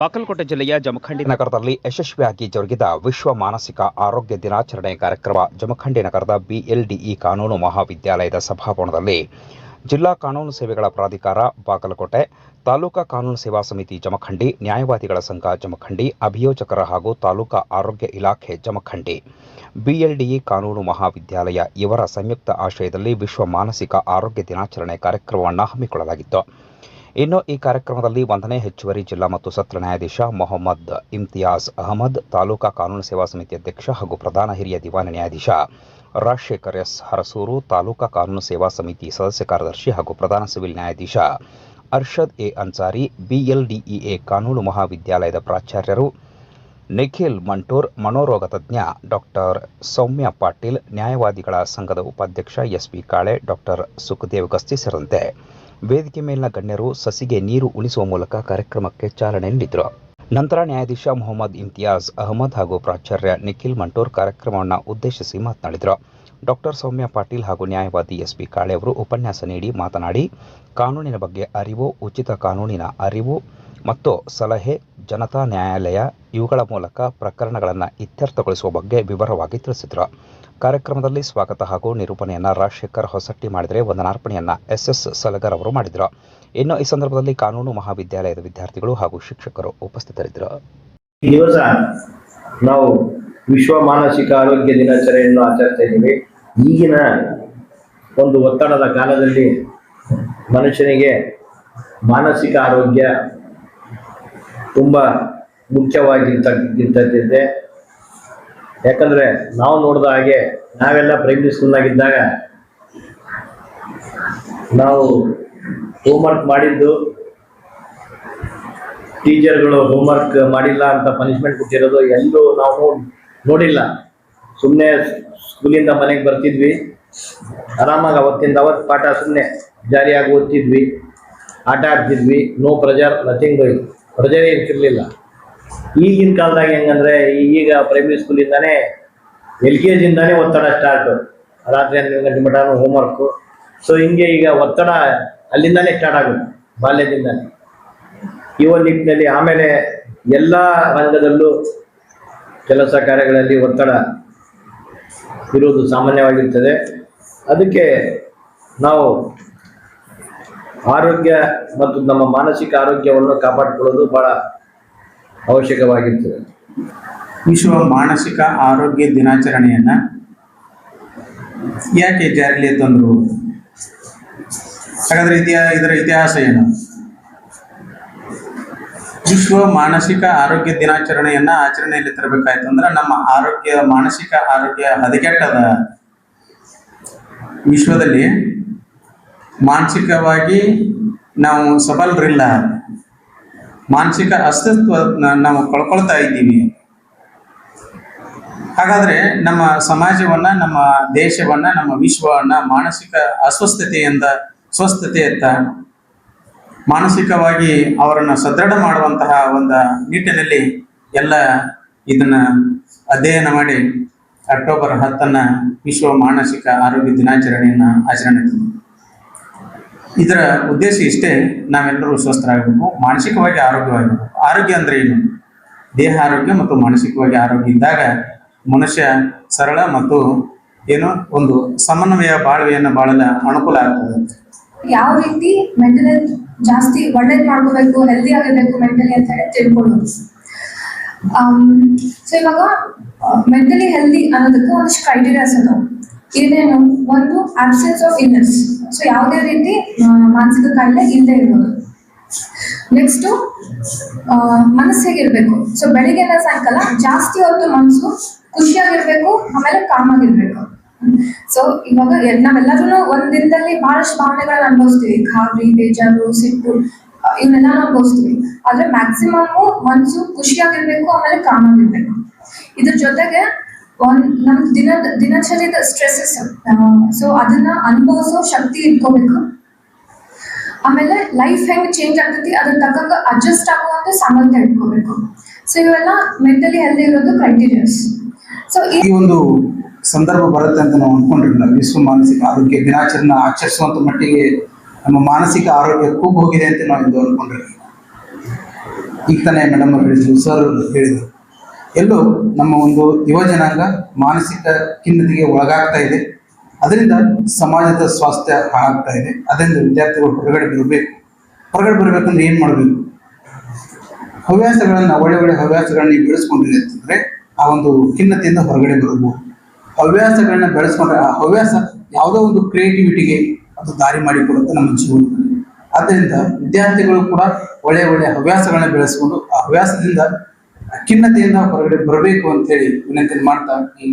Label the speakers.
Speaker 1: ಬಾಗಲಕೋಟೆ ಜಿಲ್ಲೆಯ ಜಮಖಂಡಿ ನಗರದಲ್ಲಿ ಯಶಸ್ವಿಯಾಗಿ ಜರುಗಿದ ವಿಶ್ವ ಮಾನಸಿಕ ಆರೋಗ್ಯ ದಿನಾಚರಣೆ ಕಾರ್ಯಕ್ರಮ ಜಮಖಂಡಿ ನಗರದ ಬಿಎಲ್ಡಿಇ ಕಾನೂನು ಮಹಾವಿದ್ಯಾಲಯದ ಸಭಾಭವನದಲ್ಲಿ ಜಿಲ್ಲಾ ಕಾನೂನು ಸೇವೆಗಳ ಪ್ರಾಧಿಕಾರ, ಬಾಗಲಕೋಟೆ ತಾಲೂಕಾ ಕಾನೂನು ಸೇವಾ ಸಮಿತಿ ಜಮಖಂಡಿ, ನ್ಯಾಯವಾದಿಗಳ ಸಂಘ ಜಮಖಂಡಿ, ಅಭಿಯೋಜಕರ ಹಾಗೂ ತಾಲೂಕಾ ಆರೋಗ್ಯ ಇಲಾಖೆ ಜಮಖಂಡಿ, ಬಿಎಲ್ಡಿಇ ಕಾನೂನು ಮಹಾವಿದ್ಯಾಲಯ ಇವರ ಸಂಯುಕ್ತ ಆಶ್ರಯದಲ್ಲಿ ವಿಶ್ವ ಮಾನಸಿಕ ಆರೋಗ್ಯ ದಿನಾಚರಣೆ ಕಾರ್ಯಕ್ರಮವನ್ನು ಹಮ್ಮಿಕೊಳ್ಳಲಾಗಿತ್ತು. ಇನ್ನು ಈ ಕಾರ್ಯಕ್ರಮದಲ್ಲಿ ಒಂದನೇ ಹೆಚ್ಚುವರಿ ಜಿಲ್ಲಾ ಮತ್ತು ಸತ್ರ ನ್ಯಾಯಾಧೀಶ ಮೊಹಮ್ಮದ್ ಇಮ್ತಿಯಾಜ್ ಅಹಮದ್, ತಾಲೂಕಾ ಕಾನೂನು ಸೇವಾ ಸಮಿತಿ ಅಧ್ಯಕ್ಷ ಹಾಗೂ ಪ್ರಧಾನ ಹಿರಿಯ ದಿವಾನ ನ್ಯಾಯಾಧೀಶ ರಾಜಶೇಖರ್ ಎಸ್ ಹರಸೂರು, ತಾಲೂಕಾ ಕಾನೂನು ಸೇವಾ ಸಮಿತಿ ಸದಸ್ಯ ಕಾರ್ಯದರ್ಶಿ ಹಾಗೂ ಪ್ರಧಾನ ಸಿವಿಲ್ ನ್ಯಾಯಾಧೀಶ ಅರ್ಷದ್ ಎ ಅನ್ಸಾರಿ, ಬಿಎಲ್ಡಿಇಎ ಕಾನೂನು ಮಹಾವಿದ್ಯಾಲಯದ ಪ್ರಾಚಾರ್ಯರು ನಿಖಿಲ್ ಮಂಟೂರ್, ಮನೋರೋಗ ತಜ್ಞ ಡಾಕ್ಟರ್ ಸೌಮ್ಯ ಪಾಟೀಲ್, ನ್ಯಾಯವಾದಿಗಳ ಸಂಘದ ಉಪಾಧ್ಯಕ್ಷ S P Kale doctor Sukhdev Gasti ಸೇರಿದಂತೆ ವೇದಿಕೆ ಮೇಲಿನ ಗಣ್ಯರು ಸಸಿಗೆ ನೀರು ಉಳಿಸುವ ಮೂಲಕ ಕಾರ್ಯಕ್ರಮಕ್ಕೆ ಚಾಲನೆ ನೀಡಿದರು. ನಂತರ ನ್ಯಾಯಾಧೀಶ ಮೊಹಮ್ಮದ್ ಇಮ್ತಿಯಾಜ್ ಅಹಮದ್ ಹಾಗೂ ಪ್ರಾಚಾರ್ಯ ನಿಖಿಲ್ ಮಂಟೋರ್ ಕಾರ್ಯಕ್ರಮವನ್ನು ಉದ್ದೇಶಿಸಿ ಮಾತನಾಡಿದರು. ಡಾಕ್ಟರ್ ಸೌಮ್ಯ ಪಾಟೀಲ್ ಹಾಗೂ ನ್ಯಾಯವಾದಿ ಎಸ್ಪಿ ಕಾಳೆ ಅವರು ಉಪನ್ಯಾಸ ನೀಡಿ ಮಾತನಾಡಿ, ಕಾನೂನಿನ ಬಗ್ಗೆ ಅರಿವು, ಉಚಿತ ಕಾನೂನಿನ ಅರಿವು ಮತ್ತು ಸಲಹೆ ಜನತಾ ನ್ಯಾಯಾಲಯ ಇವುಗಳ ಮೂಲಕ ಪ್ರಕರಣಗಳನ್ನು ಇತ್ಯರ್ಥಗೊಳಿಸುವ ಬಗ್ಗೆ ವಿವರವಾಗಿ ತಿಳಿಸಿದರು. ಕಾರ್ಯಕ್ರಮದಲ್ಲಿ ಸ್ವಾಗತ ಹಾಗೂ ನಿರೂಪಣೆಯನ್ನು ರಾಜಶೇಖರ್ ಹೊಸಟ್ಟಿ ಮಾಡಿದರೆ ವಂದನಾರ್ಪಣೆಯನ್ನು ಎಸ್ಎಸ್ ಸಲಗರ್ ಅವರು ಮಾಡಿದರು. ಇನ್ನು ಈ ಸಂದರ್ಭದಲ್ಲಿ ಕಾನೂನು ಮಹಾವಿದ್ಯಾಲಯದ ವಿದ್ಯಾರ್ಥಿಗಳು ಹಾಗೂ ಶಿಕ್ಷಕರು ಉಪಸ್ಥಿತರಿದ್ದರು.
Speaker 2: ದಿವಸ ನಾವು ವಿಶ್ವ ಮಾನಸಿಕ ಆರೋಗ್ಯ ದಿನಾಚರಣೆಯನ್ನು ಆಚರಿಸ್ತಾ ಈಗಿನ ಒಂದು ಒತ್ತಡದ ಕಾಲದಲ್ಲಿ ಮನುಷ್ಯನಿಗೆ ಮಾನಸಿಕ ಆರೋಗ್ಯ ತುಂಬ ಮುಖ್ಯವಾಗಿರ್ತಕ್ಕಂಥದ್ದಿದೆ. ಯಾಕಂದ್ರೆ ನಾವು ನೋಡಿದ ಹಾಗೆ ನಾವೆಲ್ಲ ಪ್ರೈಮರಿ ಸ್ಕೂಲ್ನಾಗಿದ್ದಾಗ ನಾವು ಹೋಮ್ವರ್ಕ್ ಮಾಡಿದ್ದು ಟೀಚರ್ಗಳು ಹೋಮ್ವರ್ಕ್ ಮಾಡಿಲ್ಲ ಅಂತ ಪನಿಷ್ಮೆಂಟ್ ಕೊಟ್ಟಿರೋದು ಎಲ್ಲೂ ನಾವು ನೋಡಿಲ್ಲ. ಸುಮ್ಮನೆ ಸ್ಕೂಲಿಂದ ಮನೆಗೆ ಬರ್ತಿದ್ವಿ. ಆರಾಮಾಗಿ ಅವತ್ತಿಂದ ಅವತ್ತು ಪಾಠ ಸುಮ್ಮನೆ ಜಾರಿಯಾಗಿ ಓದ್ತಿದ್ವಿ. ಆಟ ಆಡ್ತಿದ್ವಿ. ನೋ ಪ್ರೆಜರ್ ನಥಿಂಗ್ ಪ್ರೆಜರೇ ಇರ್ತಿರ್ಲಿಲ್ಲ. ಈಗಿನ ಕಾಲದಾಗ ಹೆಂಗಂದ್ರೆ ಈಗ ಪ್ರೈಮರಿ ಸ್ಕೂಲಿಂದಾನೇ ಎಲ್ ಕೆ ಜಿಂದಾನೇ ಒತ್ತಡ ಸ್ಟಾರ್ಟ್ ರಾತ್ರಿ ಹನ್ನೆರಡು ಗಂಟೆ ಮಟ ಹೋಮ್ವರ್ಕು ಸೊ ಹಿಂಗೆ ಈಗ ಒತ್ತಡ ಅಲ್ಲಿಂದಾನೇ ಸ್ಟಾರ್ಟ್ ಆಗುತ್ತೆ, ಬಾಲ್ಯದಿಂದಾನೇ. ಈ ಒಂದು ನಿಟ್ಟಿನಲ್ಲಿ ಆಮೇಲೆ ಎಲ್ಲ ರಂಗದಲ್ಲೂ ಕೆಲಸ ಕಾರ್ಯಗಳಲ್ಲಿ ಒತ್ತಡ ಇರುವುದು ಸಾಮಾನ್ಯವಾಗಿರ್ತದೆ. ಅದಕ್ಕೆ ನಾವು ಆರೋಗ್ಯ ಮತ್ತು ನಮ್ಮ ಮಾನಸಿಕ ಆರೋಗ್ಯವನ್ನು ಕಾಪಾಡಿಕೊಳ್ಳೋದು ಬಹಳ ಅವಶ್ಯಕವಾಗಿರ್ತದೆ.
Speaker 3: ವಿಶ್ವ ಮಾನಸಿಕ ಆರೋಗ್ಯ ದಿನಾಚರಣೆಯನ್ನ ಯಾಕೆ ಜಾರಿಲಿ ತಂದರು? ಹಾಗಾದ್ರೆ ಇತಿಹಾಸ ಇದರ ಇತಿಹಾಸ ಏನು? ವಿಶ್ವ ಮಾನಸಿಕ ಆರೋಗ್ಯ ದಿನಾಚರಣೆಯನ್ನ ಆಚರಣೆಯಲ್ಲಿ ತರಬೇಕಾಯ್ತು ಅಂದ್ರೆ ನಮ್ಮ ಆರೋಗ್ಯ, ಮಾನಸಿಕ ಆರೋಗ್ಯ ಹದಗೆಟ್ಟದ ವಿಶ್ವದಲ್ಲಿ ಮಾನಸಿಕವಾಗಿ ನಾವು ಸಬಲರಿಲ್ಲ ಮಾನಸಿಕ ಅಸ್ತಿತ್ವ ನಾವು ಕಳ್ಕೊಳ್ತಾ ಇದ್ದೀವಿ ಹಾಗಾದ್ರೆ ನಮ್ಮ ಸಮಾಜವನ್ನ, ನಮ್ಮ ದೇಶವನ್ನ, ನಮ್ಮ ವಿಶ್ವವನ್ನ ಮಾನಸಿಕ ಅಸ್ವಸ್ಥತೆಯಿಂದ ಸ್ವಸ್ಥತೆಯತ್ತ ಮಾನಸಿಕವಾಗಿ ಅವರನ್ನ ಸದೃಢ ಮಾಡುವಂತಹ ಒಂದು ನಿಟ್ಟಿನಲ್ಲಿ ಎಲ್ಲ ಇದನ್ನ ಅಧ್ಯಯನ ಮಾಡಿ ಅಕ್ಟೋಬರ್ ಹತ್ತನ್ನ ವಿಶ್ವ ಮಾನಸಿಕ ಆರೋಗ್ಯ ದಿನಾಚರಣೆಯನ್ನ ಆಚರಣೆ. ಇದರ ಉದ್ದೇಶ ಇಷ್ಟೇ ನಾವೆಲ್ಲರೂ ಸ್ವಸ್ಥರಾಗಬೇಕು, ಮಾನಸಿಕವಾಗಿ ಆರೋಗ್ಯವಾಗಿರ್ಬೇಕು. ಆರೋಗ್ಯ ಅಂದ್ರೆ ಏನು? ದೇಹ ಆರೋಗ್ಯ ಮತ್ತು ಮಾನಸಿಕವಾಗಿ ಆರೋಗ್ಯ ಇದ್ದಾಗ ಮನುಷ್ಯ ಸರಳ ಮತ್ತು ಏನು? ಒಂದು ಸಮನ್ವಯ ಬಾಳ್ವೆಯನ್ನು ಬಾಳಲು ಅನುಕೂಲ ಆಗ್ತದೆ.
Speaker 4: ಯಾವ ರೀತಿ ಮೆಂಟಲ್ ಹೆಲ್ತ್ ಜಾಸ್ತಿ ಒಳ್ಳೇದು ಮಾಡ್ಕೋಬೇಕು ಹೆಲ್ದಿ ಆಗಿರ್ಬೇಕು ಮೆಂಟಲಿ ಅಂತ ಹೇಳಿ ತಿಳ್ಕೊಳ್ಬೋದು ಸೊ ಇವಾಗ ಮೆಂಟಲಿ ಹೆಲ್ದಿ ಅನ್ನೋದಕ್ಕೆ ಒಂದಿಷ್ಟು ಕ್ರೈಟೀರಿಯಾಸ್ ಅದಾವ ಏನೇನು ಒಂದು ಅಬ್ಸೆನ್ಸ್ ಆಫ್ ಇಲ್ನೆಸ್ ಸೊ ಯಾವುದೇ ರೀತಿ ಮಾನಸಿಕ ಕಾಯಿಲೆ ಇಲ್ಲದೆ ಇರೋದು ನೆಕ್ಸ್ಟು ಮನಸ್ಸು ಹೇಗಿರ್ಬೇಕು? ಸೊ ಬೆಳಿಗ್ಗೆನ ಸಾಯಂಕಾಲ ಜಾಸ್ತಿ ಹೊತ್ತು ಮನಸ್ಸು ಖುಷಿಯಾಗಿರ್ಬೇಕು, ಆಮೇಲೆ ಕಾಮ್ ಆಗಿರ್ಬೇಕು ಸೊ ಇವಾಗ ನಾವೆಲ್ಲರೂ ಒಂದ್ ದಿನದಲ್ಲಿ ಬಹಳಷ್ಟು ಭಾವನೆಗಳನ್ನ ಅನುಭವಿಸ್ತೀವಿ. ಖಾಬ್ರಿ ಬೇಜಾರು, ಸಿಟ್ಟು ಇವನ್ನೆಲ್ಲ ಅನುಭವಿಸ್ತೀವಿ. ಆದ್ರೆ ಮ್ಯಾಕ್ಸಿಮಮ್ ಮನ್ಸು ಖುಷಿಯಾಗಿರ್ಬೇಕು, ಆಮೇಲೆ ಕಾಮ್ ಆಗಿರ್ಬೇಕು ಇದ್ರ ಜೊತೆಗೆ ನಮ್ ದಿನ ದಿನಚರಿದ ಸ್ಟ್ರೆಸ್ಸಸ್ ಸೊ ಅದನ್ನ ಅನುಭವಿಸೋ ಶಕ್ತಿ ಇಟ್ಕೋಬೇಕು. ಆಮೇಲೆ ಲೈಫ್ ಹೆಂಗ್ ಚೇಂಜ್ ಆಗ್ತೈತಿ, ಅದ್ರ ತಕ್ಕಂಗ ಅಡ್ಜಸ್ಟ್ ಆಗುವಂತ ಸಾಮರ್ಥ್ಯ ಇಟ್ಕೋಬೇಕು. ಸೊ ಇವೆಲ್ಲ ಮೆಂಟಲಿ ಹೆಲ್ದಿ ಇರೋದು ಕಂಟಿನ್ಯೂಸ್ ಸೊ ಈ
Speaker 3: ಒಂದು ಸಂದರ್ಭ ಬರುತ್ತೆ ಅಂತ ನಾವು ಅನ್ಕೊಂಡಿರಲಿಲ್ಲ ವಿಶ್ವ ಮಾನಸಿಕ ಆರೋಗ್ಯ ದಿನಾಚರಣೆ ಆಚರಿಸುವಂತ ಮಟ್ಟಿಗೆ ನಮ್ಮ ಮಾನಸಿಕ ಆರೋಗ್ಯ ಹೋಗಿದೆ ಅಂತ ನಾವು ಇದು ಅನ್ಕೊಂಡಿರಲಿಲ್ಲ
Speaker 5: ಈಗ ತಾನೇ ಮೇಡಮ್ ಅವರು ಹೇಳಿದ್ರು ಸರ್ ಹೇಳಿದರು. ಎಲ್ಲೋ ನಮ್ಮ ಒಂದು ಯುವ ಜನಾಂಗ ಮಾನಸಿಕ ಖಿನ್ನತೆಗೆ ಒಳಗಾಗ್ತಾ ಇದೆ. ಅದರಿಂದ ಸಮಾಜದ ಸ್ವಾಸ್ಥ್ಯ ಹಾಳಾಗ್ತಾ ಇದೆ. ಅದರಿಂದ ವಿದ್ಯಾರ್ಥಿಗಳು ಹೊರಗಡೆ ಬರಬೇಕು. ಹೊರಗಡೆ ಬರಬೇಕಂದ್ರೆ ಏನು ಮಾಡಬೇಕು? ಹವ್ಯಾಸಗಳನ್ನು, ಒಳ್ಳೆ ಒಳ್ಳೆ ಹವ್ಯಾಸಗಳನ್ನ ನೀವು ಅಂತಂದರೆ ಅಂತಂದ್ರೆ ಆ ಒಂದು ಖಿನ್ನತೆಯಿಂದ ಹೊರಗಡೆ ಬರಬಹುದು. ಹವ್ಯಾಸಗಳನ್ನ ಬೆಳೆಸ್ಕೊಂಡ್ರೆ ಆ ಹವ್ಯಾಸ ಯಾವುದೋ ಒಂದು ಕ್ರಿಯೇಟಿವಿಟಿಗೆ ಅದು ದಾರಿ ಮಾಡಿಕೊಡುತ್ತೆ ನಮ್ಮ ಜೀವನದಲ್ಲಿ. ಆದ್ದರಿಂದ ವಿದ್ಯಾರ್ಥಿಗಳು ಕೂಡ ಒಳ್ಳೆ ಒಳ್ಳೆ ಹವ್ಯಾಸಗಳನ್ನ ಬೆಳೆಸ್ಕೊಂಡು ಆ ಹವ್ಯಾಸದಿಂದ ಖಿನ್ನತೆಯಿಂದ ಹೊರಗಡೆ ಬರಬೇಕು ಅಂತೇಳಿ ವಿನಂತಿ ಮಾಡ್ತಾ